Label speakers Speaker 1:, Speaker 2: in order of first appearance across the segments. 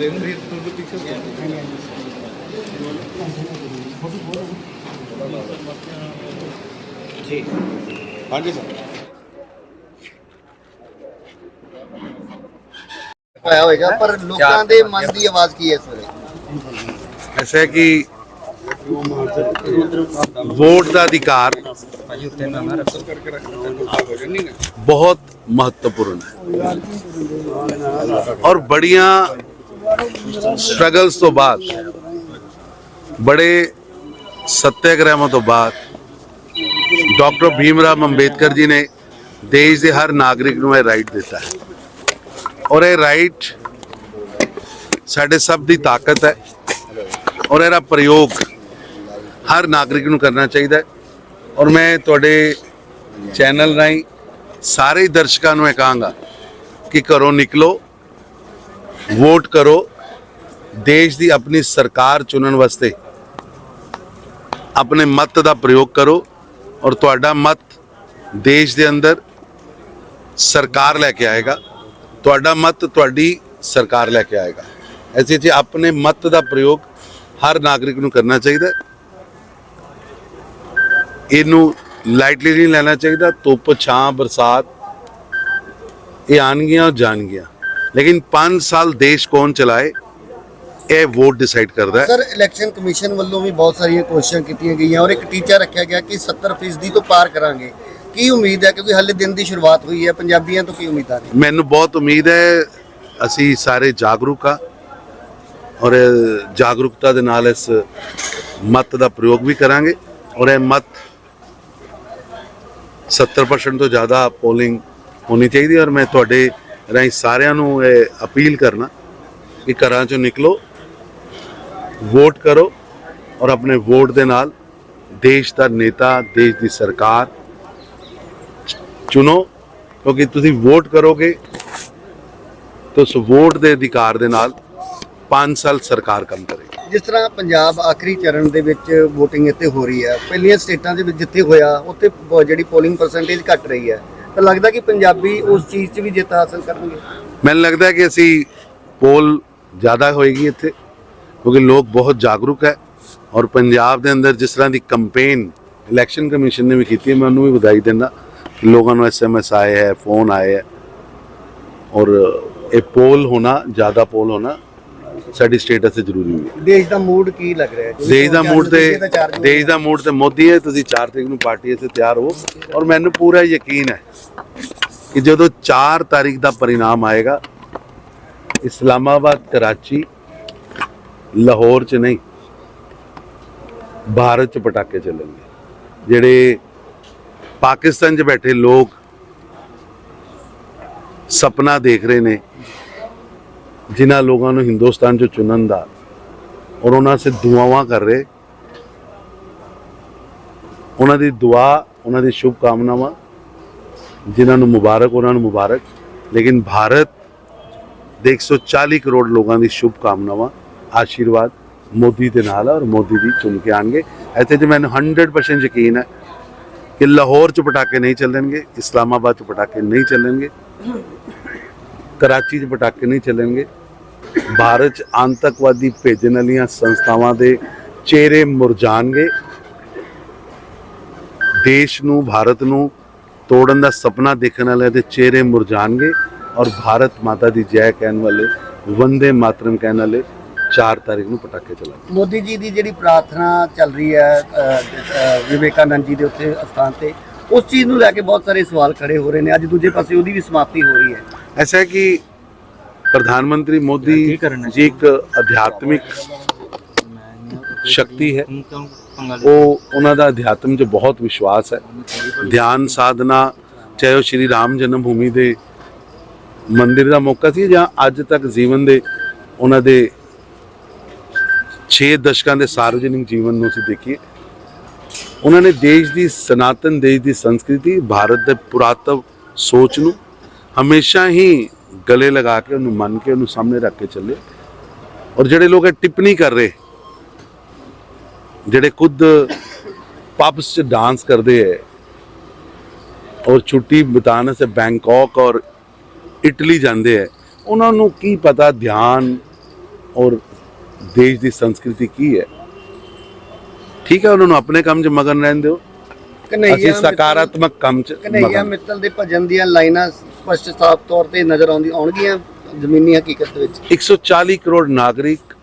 Speaker 1: ਕਰਦੇ ਨੇ ਤੁਹਾਨੂੰ ਪਿੱਛੇ
Speaker 2: ਜੀ।
Speaker 1: ਹਾਂਜੀ ਸਰ
Speaker 3: ਪਾਇਆ ਹੋਏਗਾ ਪਰ ਲੋਕਾਂ ਦੇ ਮਨ ਦੀ ਆਵਾਜ਼ ਕੀ ਹੈ ਇਸ ਵੇਲੇ?
Speaker 4: ਐਸਾ ਹੈ ਕਿ ਵੋਟ ਦਾ ਅਧਿਕਾਰ ਬਹੁਤ ਮਹੱਤਵਪੂਰਨ ਹੈ। ਔਰ ਬੜੀਆਂ ਸਟਰਗਲਸ ਤੋਂ ਬਾਅਦ, ਬੜੇ ਸੱਤਿਆਗ੍ਰਹਿਾਂ ਤੋਂ ਬਾਅਦ ਡਾਕਟਰ ਭੀਮ ਭੀਮਰਾਵ ਅੰਬੇਦਕਰ ਜੀ ਨੇ ਦੇਸ਼ ਦੇ ਹਰ ਨਾਗਰਿਕ ਨੂੰ ਇਹ ਰਾਈਟ ਦਿੱਤਾ ਹੈ। ਔਰ ਇਹ ਰਾਈਟ ਸਾਡੇ ਸਭ ਦੀ ਤਾਕਤ ਹੈ ਔਰ ਇਹਦਾ ਪ੍ਰਯੋਗ ਹਰ ਨਾਗਰਿਕ ਨੂੰ ਕਰਨਾ ਚਾਹੀਦਾ ਹੈ। ਔਰ ਮੈਂ ਤੁਹਾਡੇ ਚੈਨਲ ਰਾਹੀਂ ਸਾਰੇ ਦਰਸ਼ਕਾਂ ਨੂੰ ਇਹ ਕਹਾਂਗਾ ਕਿ ਘਰੋਂ ਨਿਕਲੋ ਵੋਟ ਕਰੋ, ਦੇਸ਼ ਦੀ ਆਪਣੀ ਸਰਕਾਰ ਚੁਣਨ ਵਾਸਤੇ। ਆਪਣੇ ਮਤ ਦਾ ਪ੍ਰਯੋਗ ਕਰੋ ਔਰ ਤੁਹਾਡਾ ਮਤ ਦੇਸ਼ ਦੇ ਅੰਦਰ ਸਰਕਾਰ ਲੈ ਕੇ ਆਏਗਾ। ਤੁਹਾਡਾ ਮਤ ਤੁਹਾਡੀ ਸਰਕਾਰ ਲੈ ਕੇ ਆਏਗਾ। ਐਸੇ ਜੀ ਆਪਣੇ ਮਤ ਦਾ ਪ੍ਰਯੋਗ ਹਰ ਨਾਗਰਿਕ ਨੂੰ ਕਰਨਾ ਚਾਹੀਦਾ ਇਹਨੂੰ ਲਾਈਟਲੀ ਨਹੀਂ ਲੈਣਾ ਚਾਹੀਦਾ। ਧੁੱਪ, ਛਾਂ, ਬਰਸਾਤ, ਇਹ ਆਣਗੀਆਂ ਔਰ ਜਾਣਗੀਆਂ। ਲੇਕਿਨ 5 ਸਾਲ ਦੇਸ਼ ਕੌਣ ਚਲਾਏ ਇਹ ਵੋਟ ਡਿਸਾਈਡ ਕਰਦਾ ਹੈ।
Speaker 3: ਸਰ ਇਲੈਕਸ਼ਨ ਕਮਿਸ਼ਨ ਵੱਲੋਂ ਵੀ ਬਹੁਤ ਸਾਰੀਆਂ ਕੋਸ਼ਿਸ਼ਾਂ ਕੀਤੀਆਂ ਗਈਆਂ ਔਰ ਇੱਕ ਟੀਚਾ ਰੱਖਿਆ ਗਿਆ ਕਿ 70% ਤੋਂ ਪਾਰ ਕਰਾਂਗੇ। ਕੀ ਉਮੀਦ ਹੈ? ਕਿਉਂਕਿ ਹਾਲੇ ਦਿਨ ਦੀ ਸ਼ੁਰੂਆਤ ਹੋਈ ਹੈ। ਪੰਜਾਬੀਆਂ ਤੋਂ ਕੀ ਉਮੀਦਾਂ ਨੇ
Speaker 4: ਮੈਨੂੰ ਬਹੁਤ ਉਮੀਦ ਹੈ ਅਸੀਂ ਸਾਰੇ ਜਾਗਰੂਕ ਆ ਔਰ ਜਾਗਰੂਕਤਾ ਦੇ ਨਾਲ ਇਸ ਮਤ ਦਾ ਪ੍ਰਯੋਗ ਵੀ ਕਰਾਂਗੇ ਔਰ ਇਹ ਮਤ 70% ਤੋਂ ਜ਼ਿਆਦਾ ਪੋਲਿੰਗ ਹੋਣੀ ਚਾਹੀਦੀ ਔਰ ਮੈਂ ਤੁਹਾਡੇ ਰਾਹੀਂ ਸਾਰਿਆਂ ਨੂੰ ਇਹ ਅਪੀਲ ਕਰਨਾ ਕਿ ਘਰਾਂ ਚੋਂ ਨਿਕਲੋ, ਵੋਟ ਕਰੋ ਔਰ ਆਪਣੇ ਵੋਟ ਦੇ ਨਾਲ ਦੇਸ਼ ਦਾ ਨੇਤਾ, ਦੇਸ਼ ਦੀ ਸਰਕਾਰ ਚੁਣੋ, ਕਿਉਂਕਿ ਤੁਸੀਂ ਵੋਟ ਕਰੋਗੇ ਤਾਂ ਉਸ ਵੋਟ ਦੇ ਅਧਿਕਾਰ ਦੇ ਨਾਲ 5 ਸਾਲ ਸਰਕਾਰ ਕੰਮ ਕਰੇਗੀ।
Speaker 3: ਜਿਸ ਤਰ੍ਹਾਂ ਪੰਜਾਬ ਆਖਰੀ ਚਰਨ ਦੇ ਵਿੱਚ VOTING ਇੱਥੇ ਹੋ ਰਹੀ ਹੈ, ਪਹਿਲੀਆਂ ਸਟੇਟਾਂ ਦੇ ਵਿੱਚ ਜਿੱਥੇ ਹੋਇਆ, ਉੱਥੇ ਜਿਹੜੀ ਪੋਲਿੰਗ ਪਰਸੈਂਟੇਜ ਘਟ ਰਹੀ ਹੈ। ਤਾਂ ਲੱਗਦਾ ਕਿ ਪੰਜਾਬੀ ਉਸ ਚੀਜ਼ 'ਚ ਵੀ ਜਿੱਤ ਹਾਸਲ ਕਰਨਗੇ?
Speaker 4: ਮੈਨੂੰ ਲੱਗਦਾ ਕਿ ਅਸੀਂ ਪੋਲ ਜ਼ਿਆਦਾ ਹੋਏਗੀ ਇੱਥੇ, ਕਿਉਂਕਿ ਲੋਕ ਬਹੁਤ ਜਾਗਰੂਕ ਹੈ ਔਰ ਪੰਜਾਬ ਦੇ ਅੰਦਰ ਜਿਸ ਤਰ੍ਹਾਂ ਦੀ ਕੰਪੇਨ ਇਲੈਕਸ਼ਨ ਕਮਿਸ਼ਨ ਨੇ ਵੀ ਕੀਤੀ ਹੈ, ਮੈਂ ਉਹਨੂੰ ਵੀ ਵਧਾਈ ਦਿੰਦਾ ਕਿ ਲੋਕਾਂ ਨੂੰ ਐਸਐਮਐਸ ਆਏ ਹੈ ਫੋਨ ਆਏ ਹੈ ਔਰ ਇਹ ਪੋਲ ਹੋਣਾ, ਜ਼ਿਆਦਾ ਪੋਲ ਹੋਣਾ ਸਾਡੀ ਸਟੇਟ ਵਾਸਤੇ ਜ਼ਰੂਰੀ ਹੈ।
Speaker 3: ਦੇਸ਼ ਦਾ ਮੂਡ ਕੀ ਲੱਗ ਰਿਹਾ ਹੈ?
Speaker 4: ਦੇਸ਼ ਦਾ ਮੂਡ ਤੇ
Speaker 3: ਤੋਂ
Speaker 4: ਦੇਸ਼ ਦਾ ਮੂਡ ਤੇ ਮੋਦੀ ਹੈ ਤੁਸੀਂ 4 ਤਰੀਕ ਨੂੰ ਪਾਰਟੀ ਇੱਥੇ ਤਿਆਰ ਹੋ ਔਰ ਮੈਨੂੰ ਪੂਰਾ ਯਕੀਨ ਹੈ ਕਿ ਜਦੋਂ 4 ਤਾਰੀਖ ਦਾ ਪਰਿਣਾਮ ਆਏਗਾ ਇਸਲਾਮਾਬਾਦ ਕਰਾਚੀ ਲਾਹੌਰ ਚ ਨਹੀਂ ਭਾਰਤ ਚ ਪਟਾਕੇ ਚੱਲਣਗੇ। ਜਿਹੜੇ ਪਾਕਿਸਤਾਨ 'ਚ ਬੈਠੇ ਲੋਕ ਸੁਪਨਾ ਦੇਖ ਰਹੇ ਨੇ ਜਿਨ੍ਹਾਂ ਲੋਕਾਂ ਨੂੰ ਹਿੰਦੁਸਤਾਨ 'ਚ ਚੁਣਨ ਦਾ ਔਰ ਉਹਨਾਂ ਸੇ ਦੁਆਵਾਂ ਕਰ ਰਹੇ, ਉਹਨਾਂ ਦੀ ਦੁਆ, ਉਹਨਾਂ ਦੀ ਸ਼ੁਭ ਕਾਮਨਾਵਾਂ ਜਿਨ੍ਹਾਂ ਨੂੰ ਮੁਬਾਰਕ, ਉਹਨਾਂ ਨੂੰ ਮੁਬਾਰਕ। ਲੇਕਿਨ ਭਾਰਤ ਦੇ 140 ਕਰੋੜ ਲੋਕਾਂ ਦੀ ਸ਼ੁਭ ਕਾਮਨਾਵਾਂ ਆਸ਼ੀਰਵਾਦ ਮੋਦੀ ਦੇ ਨਾਲ ਔਰ ਮੋਦੀ ਦੀ ਚੁਣ ਕੇ ਆਣਗੇ। ਇੱਥੇ ਤੇ ਮੈਨੂੰ 100% ਯਕੀਨ ਹੈ ਕਿ ਲਾਹੌਰ 'ਚ ਪਟਾਕੇ ਨਹੀਂ ਚੱਲਣਗੇ, ਇਸਲਾਮਾਬਾਦ 'ਚ ਪਟਾਕੇ ਨਹੀਂ ਚੱਲਣਗੇ, ਕਰਾਚੀ 'ਚ ਪਟਾਕੇ ਨਹੀਂ ਚੱਲਣਗੇ ਭਾਰਤ 'ਚ ਆਤੰਕਵਾਦੀ ਭੇਜਣ ਵਾਲੀਆਂ ਸੰਸਥਾਵਾਂ ਦੇ ਚਿਹਰੇ ਮੁਰਝਾਣਗੇ। ਦੇਸ਼ ਨੂੰ ਭਾਰਤ ਨੂੰ ਤੋੜਨ ਦਾ ਸੁਪਨਾ ਦੇਖਣ ਵਾਲਿਆਂ ਦੇ ਚਿਹਰੇ ਮੁਰਝਾਣਗੇ ਔਰ ਭਾਰਤ ਮਾਤਾ ਦੀ ਜੈ ਕਹਿਣ ਵਾਲੇ ਵੰਦੇ ਮਾਤਰਮ ਕਹਿਣ ਵਾਲੇ 4 ਤਾਰੀਖ ਨੂੰ ਪਟਾਕੇ ਚਲਾ
Speaker 3: ਮੋਦੀ ਜੀ ਦੀ ਜਿਹੜੀ ਪ੍ਰਾਰਥਨਾ ਚੱਲ ਰਹੀ ਹੈ ਵਿਵੇਕਾਨੰਦ ਜੀ ਦੇ ਉੱਥੇ ਅਸਥਾਨ ਤੇ ਉਸ ਚੀਜ਼ ਨੂੰ ਲੈ ਕੇ ਬਹੁਤ ਸਾਰੇ ਸਵਾਲ ਖੜੇ ਹੋ ਰਹੇ ਨੇ। ਅੱਜ ਦੂਜੇ ਪਾਸੇ ਉਹਦੀ ਵੀ ਸਮਾਪਤੀ ਹੋ ਰਹੀ ਹੈ।
Speaker 4: ਐਸਾ ਕਿ ਪ੍ਰਧਾਨ ਮੰਤਰੀ ਮੋਦੀ ਜੀ ਇੱਕ ਅਧਿਆਤਮਿਕ ਸ਼ਕਤੀ ਹੈ। ਉਹ ਉਹਨਾਂ ਦਾ ਅਧਿਆਤਮ 'ਚ ਬਹੁਤ ਵਿਸ਼ਵਾਸ ਹੈ। ਧਿਆਨ ਸਾਧਨਾ ਚਾਹੇ ਉਹ ਸ਼੍ਰੀ ਰਾਮ ਜਨਮ ਭੂਮੀ ਦੇ ਮੰਦਿਰ ਦਾ ਮੌਕਾ ਸੀ ਜਾਂ ਅੱਜ ਤੱਕ ਜੀਵਨ ਦੇ ਉਹਨਾਂ ਦੇ 6 ਦਸ਼ਕਾਂ ਦੇ ਸਾਰਵਜਨਿਕ ਜੀਵਨ ਨੂੰ ਅਸੀਂ ਦੇਖੀਏ। ਉਹਨਾਂ ਨੇ ਦੇਸ਼ ਦੀ ਸਨਾਤਨ ਦੇਸ਼ ਦੀ ਸੰਸਕ੍ਰਿਤੀ ਭਾਰਤ ਦੇ ਪੁਰਾਤਵ ਸੋਚ ਨੂੰ ਹਮੇਸ਼ਾ ਹੀ ਗਲੇ ਲਗਾ ਕੇ ਉਹਨੂੰ ਮੰਨ ਕੇ ਉਹਨੂੰ ਸਾਹਮਣੇ ਰੱਖ ਕੇ ਚੱਲੇ। ਔਰ ਜਿਹੜੇ ਲੋਕ ਇਹ ਟਿੱਪਣੀ ਕਰ ਰਹੇ ਜਿਹੜੇ ਖੁਦ ਪਬਸ 'ਚ ਡਾਂਸ ਕਰਦੇ ਹੈ ਔਰ ਛੁੱਟੀ ਬਿਤਾਉਣ ਸੇ ਬੈਂਕਾਕ ਔਰ ਇਟਲੀ ਜਾਂਦੇ ਹੈ ਉਹਨਾਂ ਨੂੰ ਕੀ ਪਤਾ ਧਿਆਨ ਔਰ ਦੇਸ਼ ਦੀ ਸੰਸਕ੍ਰਿਤੀ ਕੀ ਹੈ? ਠੀਕ ਹੈ ਉਹਨਾਂ ਨੂੰ ਆਪਣੇ ਕੰਮ 'ਚ ਮਗਨ ਰਹਿਣ ਦਿਓ। ਅਸੀਂ ਸਕਾਰਾਤਮਕ ਕੰਮ 'ਚ
Speaker 3: ਕਨਈਆ ਮਿੱਤਲ ਦੇ ਭਜਨ ਦੀਆਂ ਲਾਈਨਾਂ ਸਪਸ਼ਟ ਸਾਫ਼ ਤੌਰ ਤੇ ਨਜ਼ਰ ਆਉਂਦੀ ਆਉਣਗੀਆਂ ਜ਼ਮੀਨੀ ਹਕੀਕਤ ਵਿੱਚ।
Speaker 4: 140 ਕਰੋੜ ਨਾਗਰਿਕ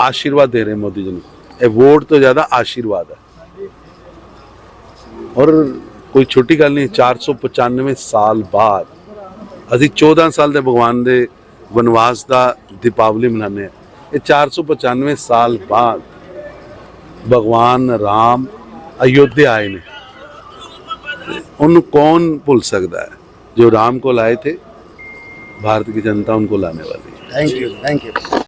Speaker 4: ਆਸ਼ੀਰਵਾਦ ਦੇ ਰਹੇ ਮੋਦੀ ਜੀ ਨੂੰ। ਇਹ ਵੋਟ ਤੋਂ ਜ਼ਿਆਦਾ ਆਸ਼ੀਰਵਾਦ ਹੈ। ਔਰ ਕੋਈ ਛੋਟੀ ਗੱਲ ਨਹੀਂ 495 ਸਾਲ ਬਾਅਦ ਅਸੀਂ 14 ਸਾਲ ਦੇ ਭਗਵਾਨ ਦੇ ਵਨਵਾਸ ਦਾ ਦੀਪਾਵਲੀ ਮਨਾਉਂਦੇ ਹਾਂ। ਇਹ 495 ਸਾਲ ਬਾਅਦ ਭਗਵਾਨ ਰਾਮ ਅਯੋਧਿਆ ਆਏ ਨੇ। ਉਹਨੂੰ ਕੌਣ ਭੁੱਲ ਸਕਦਾ ਹੈ? जो राम को लाए थे भारत की जनता उनको लाने वाली है
Speaker 3: थैंक यू थैंक यू